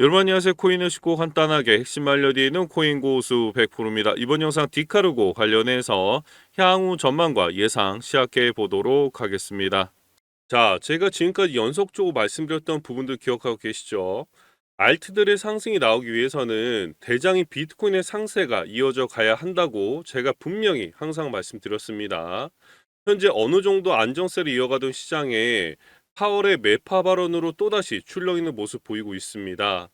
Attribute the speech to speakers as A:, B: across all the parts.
A: 여러분 안녕하세요. 코인을 쉽고 간단하게 핵심 알려드리는 코인 고수 100%입니다. 이번 영상 디카르고 관련해서 향후 전망과 예상 시작해 보도록 하겠습니다. 자, 제가 지금까지 연속적으로 말씀드렸던 부분들 기억하고 계시죠? 알트들의 상승이 나오기 위해서는 대장인 비트코인의 상세가 이어져 가야 한다고 제가 분명히 항상 말씀드렸습니다. 현재 어느 정도 안정세를 이어가던 시장에 파월의 매파 발언으로 또다시 출렁이는 모습 보이고 있습니다.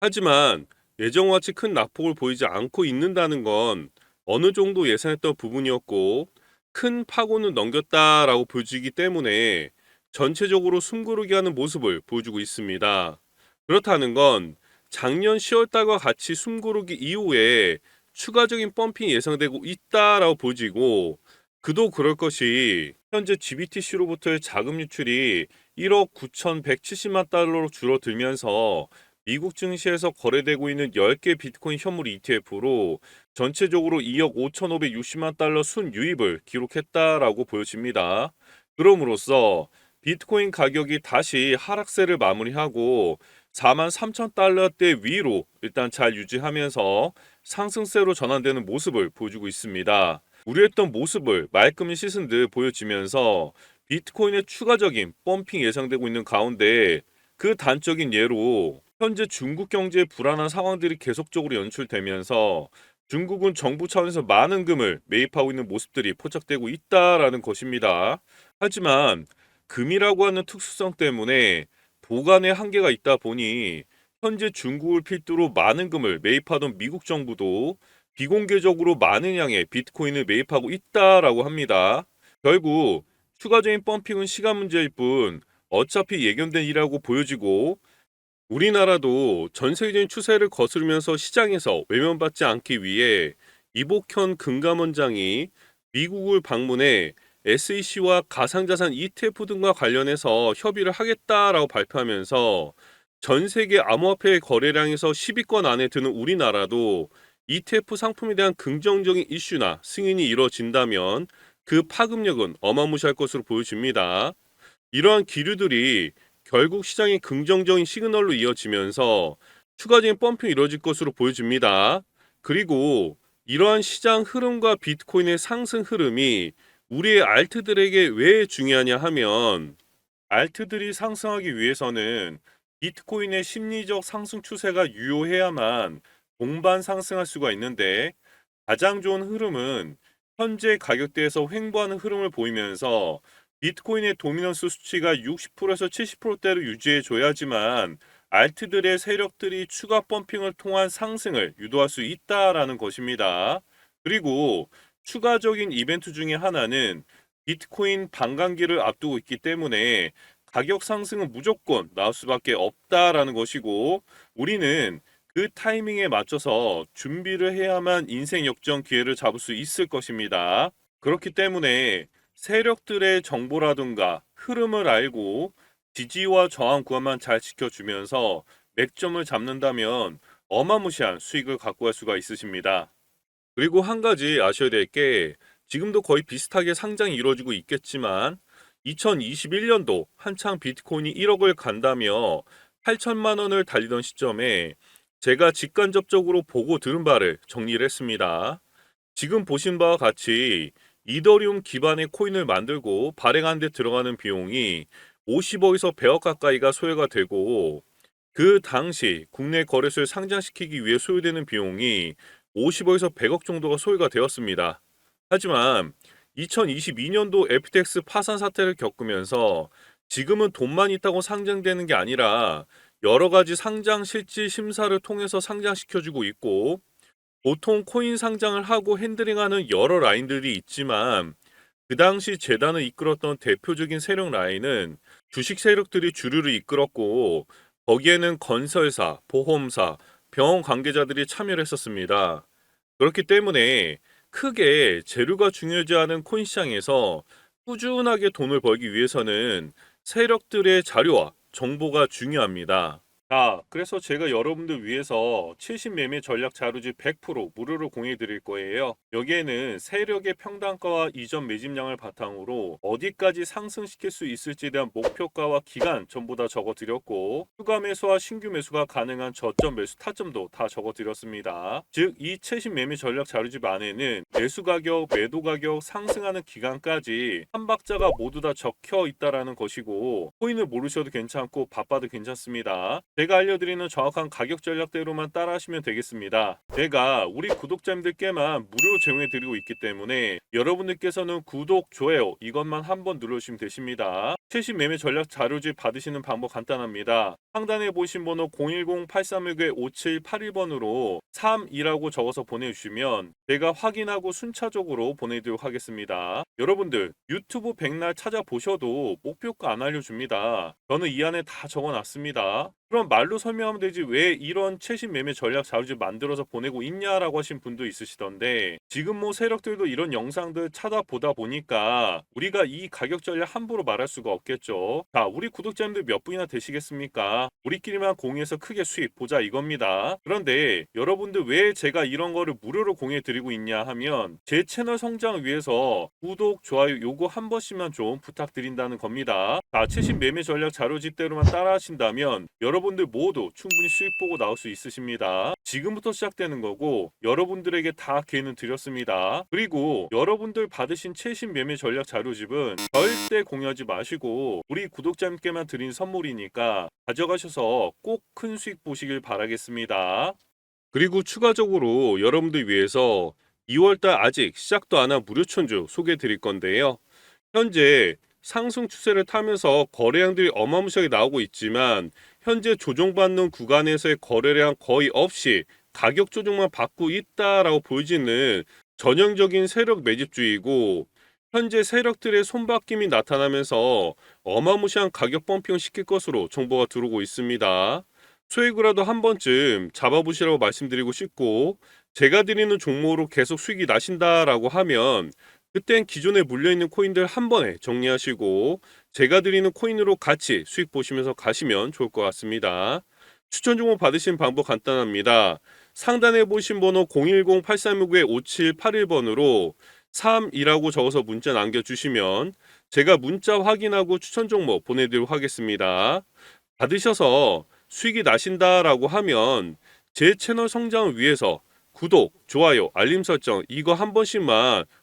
A: 하지만 예정과 같이 큰 낙폭을 보이지 않고 있는다는 건 어느 정도 예상했던 부분이었고 큰 파고는 넘겼다라고 보여지기 때문에 전체적으로 숨고르기 하는 모습을 보여주고 있습니다. 그렇다는 건 작년 10월달과 같이 숨고르기 이후에 추가적인 펌핑이 예상되고 있다라고 보여지고 그도 그럴 것이 현재 GBTC로부터의 자금 유출이 1억 9,170만 달러로 줄어들면서 미국 증시에서 거래되고 있는 10개 비트코인 현물 ETF로 전체적으로 2억 5,560만 달러 순유입을 기록했다라고 보여집니다. 그럼으로써 비트코인 가격이 다시 하락세를 마무리하고 4만 3천 달러대 위로 일단 잘 유지하면서 상승세로 전환되는 모습을 보여주고 있습니다. 우려했던 모습을 말끔히 씻은 듯 보여지면서 비트코인의 추가적인 펌핑 예상되고 있는 가운데 그 단적인 예로 현재 중국 경제의 불안한 상황들이 계속적으로 연출되면서 중국은 정부 차원에서 많은 금을 매입하고 있는 모습들이 포착되고 있다라는 것입니다. 하지만 금이라고 하는 특수성 때문에 보관의 한계가 있다 보니 현재 중국을 필두로 많은 금을 매입하던 미국 정부도 비공개적으로 많은 양의 비트코인을 매입하고 있다라고 합니다. 결국 추가적인 펌핑은 시간 문제일 뿐 어차피 예견된 일이라고 보여지고 우리나라도 전 세계적인 추세를 거스르면서 시장에서 외면받지 않기 위해 이복현 금감원장이 미국을 방문해 SEC와 가상자산 ETF 등과 관련해서 협의를 하겠다라고 발표하면서 전 세계 암호화폐 거래량에서 10위권 안에 드는 우리나라도 ETF 상품에 대한 긍정적인 이슈나 승인이 이뤄진다면 그 파급력은 어마무시할 것으로 보여집니다. 이러한 기류들이 결국 시장의 긍정적인 시그널로 이어지면서 추가적인 펌핑이 이뤄질 것으로 보여집니다. 그리고 이러한 시장 흐름과 비트코인의 상승 흐름이 우리의 알트들에게 왜 중요하냐 하면 알트들이 상승하기 위해서는 비트코인의 심리적 상승 추세가 유효해야만 동반 상승할 수가 있는데 가장 좋은 흐름은 현재 가격대에서 횡보하는 흐름을 보이면서 비트코인의 도미넌스 수치가 60%에서 70%대로 유지해 줘야지만 알트들의 세력들이 추가 펌핑을 통한 상승을 유도할 수 있다라는 것입니다. 그리고 추가적인 이벤트 중에 하나는 비트코인 반감기를 앞두고 있기 때문에 가격 상승은 무조건 나올 수밖에 없다라는 것이고 우리는 그 타이밍에 맞춰서 준비를 해야만 인생 역전 기회를 잡을 수 있을 것입니다. 그렇기 때문에 세력들의 정보라든가 흐름을 알고 지지와 저항 구간만 잘 지켜주면서 맥점을 잡는다면 어마무시한 수익을 갖고 갈 수가 있으십니다. 그리고 한 가지 아셔야 될 게 지금도 거의 비슷하게 상장이 이루어지고 있겠지만 2021년도 한창 비트코인이 1억을 간다며 8천만 원을 달리던 시점에 제가 직간접적으로 보고 들은 바를 정리를 했습니다. 지금 보신 바와 같이 이더리움 기반의 코인을 만들고 발행하는 데 들어가는 비용이 50억에서 100억 가까이가 소요가 되고 그 당시 국내 거래소에 상장시키기 위해 소요되는 비용이 50억에서 100억 정도가 소요가 되었습니다. 하지만 2022년도 FTX 파산 사태를 겪으면서 지금은 돈만 있다고 상장되는 게 아니라 여러 가지 상장 실질 심사를 통해서 상장시켜주고 있고 보통 코인 상장을 하고 핸들링하는 여러 라인들이 있지만 그 당시 재단을 이끌었던 대표적인 세력 라인은 주식 세력들이 주류를 이끌었고 거기에는 건설사, 보험사, 병원 관계자들이 참여를 했었습니다. 그렇기 때문에 크게 재료가 중요하지 않은 코인 시장에서 꾸준하게 돈을 벌기 위해서는 세력들의 자료와 정보가 중요합니다. 자, 그래서 제가 여러분들 위해서 70매매 전략 자료집 100% 무료로 공유해 드릴 거예요. 여기에는 세력의 평단가와 이전 매집량을 바탕으로 어디까지 상승시킬 수 있을지에 대한 목표가와 기간 전부 다 적어 드렸고 추가 매수와 신규 매수가 가능한 저점 매수 타점도 다 적어 드렸습니다. 즉, 이 70매매 전략 자료집 안에는 매수 가격, 매도 가격, 상승하는 기간까지 한 박자가 모두 다 적혀 있다라는 것이고 코인을 모르셔도 괜찮고 바빠도 괜찮습니다. 제가 알려드리는 정확한 가격 전략대로만 따라하시면 되겠습니다. 제가 우리 구독자님들께만 무료로 제공해드리고 있기 때문에 여러분들께서는 구독, 좋아요 이것만 한 번 눌러주시면 되십니다. 최신 매매 전략 자료집 받으시는 방법 간단합니다. 상단에 보신 번호 010-8369-5781번으로 32라고 적어서 보내주시면 제가 확인하고 순차적으로 보내드리도록 하겠습니다. 여러분들 유튜브 백날 찾아보셔도 목표가 안 알려줍니다. 저는 이 안에 다 적어놨습니다. 그럼 말로 설명하면 되지 왜 이런 최신 매매 전략 자료집 만들어서 보내고 있냐라고 하신 분도 있으시던데 지금 뭐 세력들도 이런 영상들 찾아보다 보니까 우리가 이 가격 전략 함부로 말할 수가 없겠죠. 자, 우리 구독자님들 몇 분이나 되시겠습니까? 우리끼리만 공유해서 크게 수익 보자 이겁니다. 그런데 여러분들 왜 제가 이런 거를 무료로 공유해 드리고 있냐 하면 제 채널 성장을 위해서 구독, 좋아요 요거 한 번씩만 좀 부탁드린다는 겁니다. 자, 최신 매매 전략 자료집대로만 따라 하신다면 여러분 들 모두 충분히 수익 보고 나올 수 있으십니다. 지금부터 시작되는 거고 여러분들에게 다 기회는 드렸습니다. 그리고 여러분들 받으신 최신 매매 전략 자료집은 절대 공유하지 마시고 우리 구독자님께만 드린 선물이니까 가져가셔서 꼭 큰 수익 보시길 바라겠습니다. 그리고 추가적으로 여러분들 위해서 2월달 아직 시작도 안 한 무료 천주 소개해 드릴 건데요. 현재 상승 추세를 타면서 거래량들이 어마무시하게 나오고 있지만 현재 조정받는 구간에서의 거래량 거의 없이 가격 조정만 받고 있다라고 보여지는 전형적인 세력 매집주의고 현재 세력들의 손바뀜이 나타나면서 어마무시한 가격 펌핑을 시킬 것으로 정보가 들어오고 있습니다. 수익이라도 한 번쯤 잡아보시라고 말씀드리고 싶고 제가 드리는 종목으로 계속 수익이 나신다라고 하면 그땐 기존에 물려있는 코인들 한 번에 정리하시고 제가 드리는 코인으로 같이 수익 보시면서 가시면 좋을 것 같습니다. 추천 종목 받으신 방법 간단합니다. 상단에 보신 번호 010-8369-5781번으로 3이라고 적어서 문자 남겨주시면 제가 문자 확인하고 추천 종목 보내드리도록 하겠습니다. 받으셔서 수익이 나신다라고 하면 제 채널 성장을 위해서 구독, 좋아요, 알림 설정 이거 한 번씩만